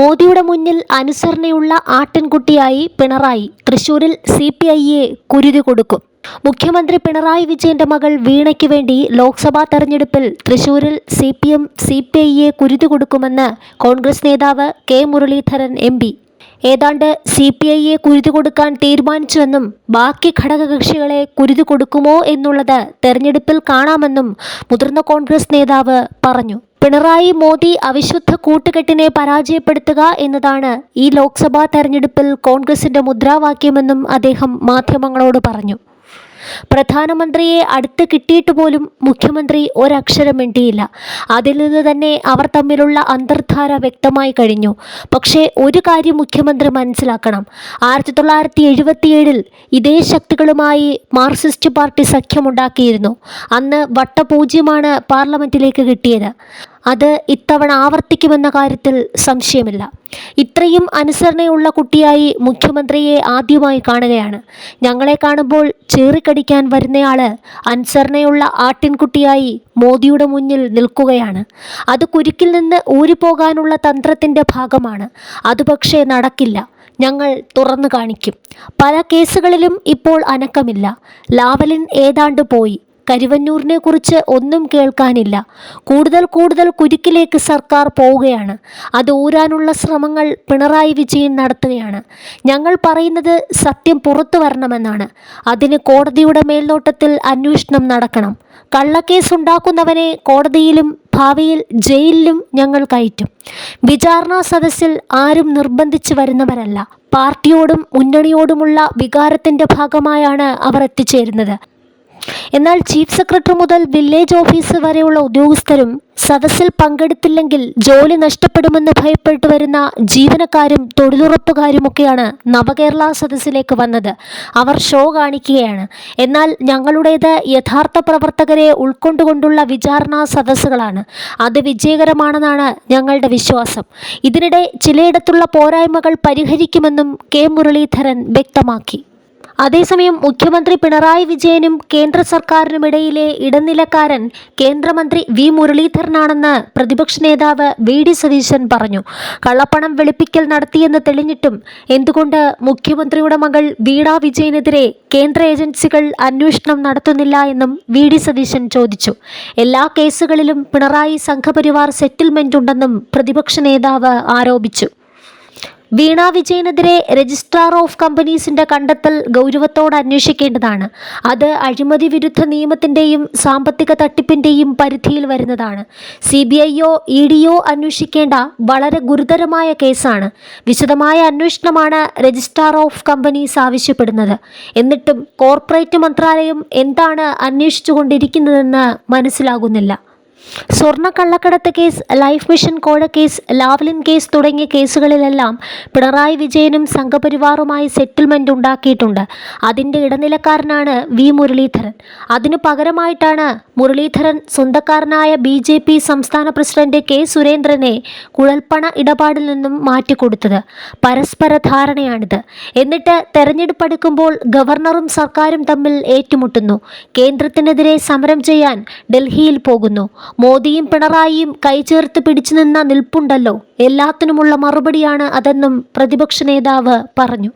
മോദിയുടെ മുന്നിൽ അനുസരണയുള്ള ആട്ടിൻകുട്ടിയായി പിണറായി തൃശൂരിൽ സി പി ഐയെ കുരുതി കൊടുക്കും. മുഖ്യമന്ത്രി പിണറായി വിജയന്റെ മകൾ വീണയ്ക്ക് വേണ്ടി ലോക്സഭാ തെരഞ്ഞെടുപ്പിൽ തൃശൂരിൽ C P M C P ഐയെ കുരുതി കൊടുക്കുമെന്ന് കോൺഗ്രസ് നേതാവ് കെ മുരളീധരൻ എം പി. ഏതാണ്ട് സി പി ഐയെ കുരുതി കൊടുക്കാൻ തീരുമാനിച്ചുവെന്നും ബാക്കി ഘടകകക്ഷികളെ കുരുതി കൊടുക്കുമോ എന്നുള്ളത് തെരഞ്ഞെടുപ്പിൽ കാണാമെന്നും മുതിർന്ന കോൺഗ്രസ് നേതാവ് പറഞ്ഞു. പിണറായി മോദി അവിശുദ്ധ കൂട്ടുകെട്ടിനെ പരാജയപ്പെടുത്തുക എന്നതാണ് ഈ ലോക്സഭാ തെരഞ്ഞെടുപ്പിൽ കോൺഗ്രസിന്റെ മുദ്രാവാക്യമെന്നും അദ്ദേഹം മാധ്യമങ്ങളോട് പറഞ്ഞു. പ്രധാനമന്ത്രിയെ അടുത്ത് കിട്ടിയിട്ട് പോലും മുഖ്യമന്ത്രി ഒരക്ഷരം മിണ്ടിയില്ല. അതിൽ നിന്ന് തന്നെ അവർ തമ്മിലുള്ള അന്തർധാര വ്യക്തമായി കഴിഞ്ഞു. പക്ഷേ ഒരു കാര്യം മുഖ്യമന്ത്രി മനസ്സിലാക്കണം. ആയിരത്തി തൊള്ളായിരത്തി എഴുപത്തിയേഴിൽ ഇതേ ശക്തികളുമായി മാർക്സിസ്റ്റ് പാർട്ടി സഖ്യമുണ്ടാക്കിയിരുന്നു. അന്ന് വട്ടപൂജ്യമാണ് പാർലമെന്റിലേക്ക് കിട്ടിയത്. അത് ഇത്തവണ ആവർത്തിക്കുമെന്ന കാര്യത്തിൽ സംശയമില്ല. ഇത്രയും അനുസരണയുള്ള കുട്ടിയായി മുഖ്യമന്ത്രിയെ ആദ്യമായി കാണുകയാണ്. ഞങ്ങളെ കാണുമ്പോൾ ചേറിക്കടിക്കാൻ വരുന്നയാൾ അനുസരണയുള്ള ആട്ടിൻകുട്ടിയായി മോദിയുടെ മുന്നിൽ നിൽക്കുകയാണ്. അത് കുരുക്കിൽ നിന്ന് ഊരിപ്പോകാനുള്ള തന്ത്രത്തിന്റെ ഭാഗമാണ്. അത് പക്ഷേ നടക്കില്ല. ഞങ്ങൾ തുറന്നു കാണിക്കും. പല കേസുകളിലും ഇപ്പോൾ അനക്കമില്ല. ലാവലിൻ ഏതാണ്ട് പോയി. കരുവന്നൂരിനെ കുറിച്ച് ഒന്നും കേൾക്കാനില്ല. കൂടുതൽ കൂടുതൽ കുരുക്കിലേക്ക് സർക്കാർ പോവുകയാണ്. അത് ഊരാനുള്ള ശ്രമങ്ങൾ പിണറായി വിജയൻ നടത്തുകയാണ്. ഞങ്ങൾ പറയുന്നത് സത്യം പുറത്തു വരണമെന്നാണ്. അതിന് കോടതിയുടെ മേൽനോട്ടത്തിൽ അന്വേഷണം നടക്കണം. കള്ളക്കേസ് ഉണ്ടാക്കുന്നവനെ കോടതിയിലും ഭാവിയിൽ ജയിലിലും ഞങ്ങൾ കയറ്റും. വിചാരണ സദസ്സിൽ ആരും നിർബന്ധിച്ചു വരുന്നവരല്ല. പാർട്ടിയോടും മുന്നണിയോടുമുള്ള വികാരത്തിന്റെ ഭാഗമായാണ് അവർ എത്തിച്ചേരുന്നത്. എന്നാൽ ചീഫ് സെക്രട്ടറി മുതൽ വില്ലേജ് ഓഫീസ് വരെയുള്ള ഉദ്യോഗസ്ഥരും സദസ്സിൽ പങ്കെടുത്തില്ലെങ്കിൽ ജോലി നഷ്ടപ്പെടുമെന്ന് ഭയപ്പെട്ടു വരുന്ന ജീവനക്കാരും തൊഴിലുറപ്പുകാരുമൊക്കെയാണ് നവകേരള സദസ്സിലേക്ക് വന്നത്. അവർ ഷോ കാണിക്കുകയാണ്. എന്നാൽ ഞങ്ങളുടേത് യഥാർത്ഥ പ്രവർത്തകരെ ഉൾക്കൊണ്ടുകൊണ്ടുള്ള വിചാരണാ സദസ്സുകളാണ്. അത് വിജയകരമാണെന്നാണ് ഞങ്ങളുടെ വിശ്വാസം. ഇതിനിടെ ചിലയിടത്തുള്ള പോരായ്മകൾ പരിഹരിക്കുമെന്നും കെ മുരളീധരൻ വ്യക്തമാക്കി. അതേസമയം മുഖ്യമന്ത്രി പിണറായി വിജയനും കേന്ദ്ര സർക്കാരിനുമിടയിലെ ഇടനിലക്കാരൻ കേന്ദ്രമന്ത്രി വി മുരളീധരനാണെന്ന് പ്രതിപക്ഷ നേതാവ് വി ഡി സതീശൻ പറഞ്ഞു. കള്ളപ്പണം വെളുപ്പിക്കൽ നടത്തിയെന്ന് തെളിഞ്ഞിട്ടും എന്തുകൊണ്ട് മുഖ്യമന്ത്രിയുടെ മകൾ വീണ വിജയനെതിരെ കേന്ദ്ര ഏജൻസികൾ അന്വേഷണം നടത്തുന്നില്ല എന്നും വി ഡി സതീശൻ ചോദിച്ചു. എല്ലാ കേസുകളിലും പിണറായി സംഘപരിവാർ സെറ്റിൽമെന്റ് ഉണ്ടെന്നും പ്രതിപക്ഷ നേതാവ് ആരോപിച്ചു. വീണ വിജയനെതിരെ രജിസ്ട്രാർ ഓഫ് കമ്പനീസിന്റെ കണ്ടെത്തൽ ഗൗരവത്തോടെ അന്വേഷിക്കേണ്ടതാണ്. അത് അഴിമതി വിരുദ്ധ നിയമത്തിന്റെയും സാമ്പത്തിക തട്ടിപ്പിന്റെയും പരിധിയിൽ വരുന്നതാണ്. സി ബി ഐയോ ഇ ഡിയോ അന്വേഷിക്കേണ്ട വളരെ ഗുരുതരമായ കേസാണ്. വിശദമായ അന്വേഷണമാണ് രജിസ്ട്രാർ ഓഫ് കമ്പനീസ് ആവശ്യപ്പെടുന്നത്. എന്നിട്ടും കോർപ്പറേറ്റ് മന്ത്രാലയം എന്താണ് അന്വേഷിച്ചുകൊണ്ടിരിക്കുന്നതെന്ന് മനസ്സിലാകുന്നില്ല. സ്വർണ കള്ളക്കടത്ത് കേസ് ലൈഫ് മിഷൻ കോഴ കേസ് ലാവ്ലിൻ കേസ് തുടങ്ങിയ കേസുകളിലെല്ലാം പിണറായി വിജയനും സംഘപരിവാറുമായി സെറ്റിൽമെന്റ് ഉണ്ടാക്കിയിട്ടുണ്ട്. അതിന്റെ ഇടനിലക്കാരനാണ് വി മുരളീധരൻ. അതിനു പകരമായിട്ടാണ് മുരളീധരൻ സ്വന്തക്കാരനായ ബി ജെ പി സംസ്ഥാന പ്രസിഡന്റ് കെ സുരേന്ദ്രനെ കുഴൽപ്പണ ഇടപാടിൽ നിന്നും മാറ്റിക്കൊടുത്തത്. പരസ്പര ധാരണയാണിത്. എന്നിട്ട് തെരഞ്ഞെടുപ്പ് അടുക്കുമ്പോൾ ഗവർണറും സർക്കാരും തമ്മിൽ ഏറ്റുമുട്ടുന്നു. കേന്ദ്രത്തിനെതിരെ സമരം ചെയ്യാൻ ഡൽഹിയിൽ പോകുന്നു. മോദിയും പിണറായിയും കൈചേർത്ത് പിടിച്ചു നിന്ന നിൽപ്പുണ്ടല്ലോ. എല്ലാത്തിനുമുള്ള മറുപടിയാണ് അതെന്നും പ്രതിപക്ഷ നേതാവ് പറഞ്ഞു.